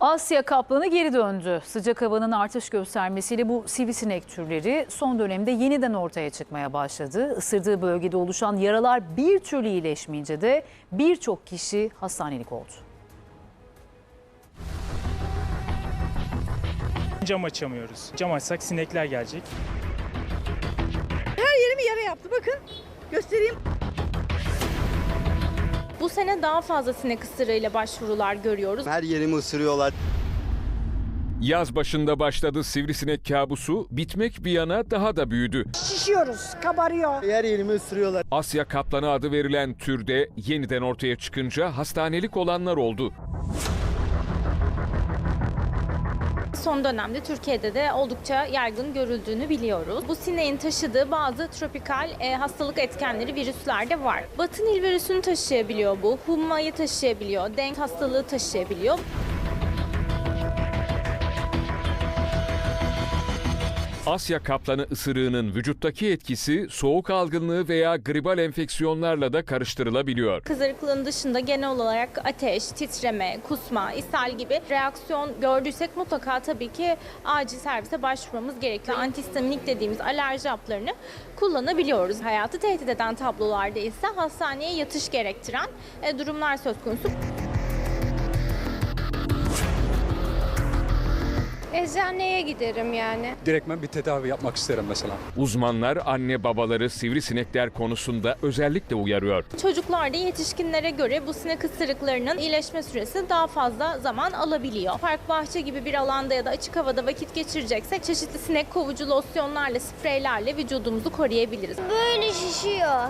Asya kaplanı geri döndü. Sıcak havanın artış göstermesiyle bu sivrisinek türleri son dönemde yeniden ortaya çıkmaya başladı. Isırdığı bölgede oluşan yaralar bir türlü iyileşmeyince de birçok kişi hastanelik oldu. Cam açamıyoruz. Cam açsak sinekler gelecek. yerimi yara yaptı. Bakın göstereyim. Sene daha fazla sinek ısırığıyla başvurular görüyoruz. Her yerimi ısırıyorlar. Yaz başında başladı sivrisinek kabusu, bitmek bir yana daha da büyüdü. Şişiyoruz, kabarıyor. Her yerimi ısırıyorlar. Asya kaplanı adı verilen türde yeniden ortaya çıkınca hastanelik olanlar oldu. Son dönemde Türkiye'de de oldukça yaygın görüldüğünü biliyoruz. Bu sineğin taşıdığı bazı tropikal e, hastalık etkenleri virüsler de var. Batı Nil virüsünü taşıyabiliyor bu, hummayı taşıyabiliyor, denk hastalığı taşıyabiliyor. Asya kaplanı ısırığının vücuttaki etkisi soğuk algınlığı veya gribal enfeksiyonlarla da karıştırılabiliyor. Kızarıklığın dışında genel olarak ateş, titreme, kusma, ishal gibi reaksiyon gördüysek mutlaka tabii ki acil servise başvurmamız gerekiyor. Antihistaminik dediğimiz alerji haplarını kullanabiliyoruz. Hayatı tehdit eden tablolarda ise hastaneye yatış gerektiren e, durumlar söz konusu. Eczaneye giderim yani. direktmen bir tedavi yapmak isterim mesela. Uzmanlar anne babaları sivrisinekler konusunda özellikle uyarıyor. Çocuklarda yetişkinlere göre bu sinek ısırıklarının iyileşme süresi daha fazla zaman alabiliyor. Park, bahçe gibi bir alanda ya da açık havada vakit geçireceksek çeşitli sinek kovucu losyonlarla, spreylerle vücudumuzu koruyabiliriz. Böyle şişiyor.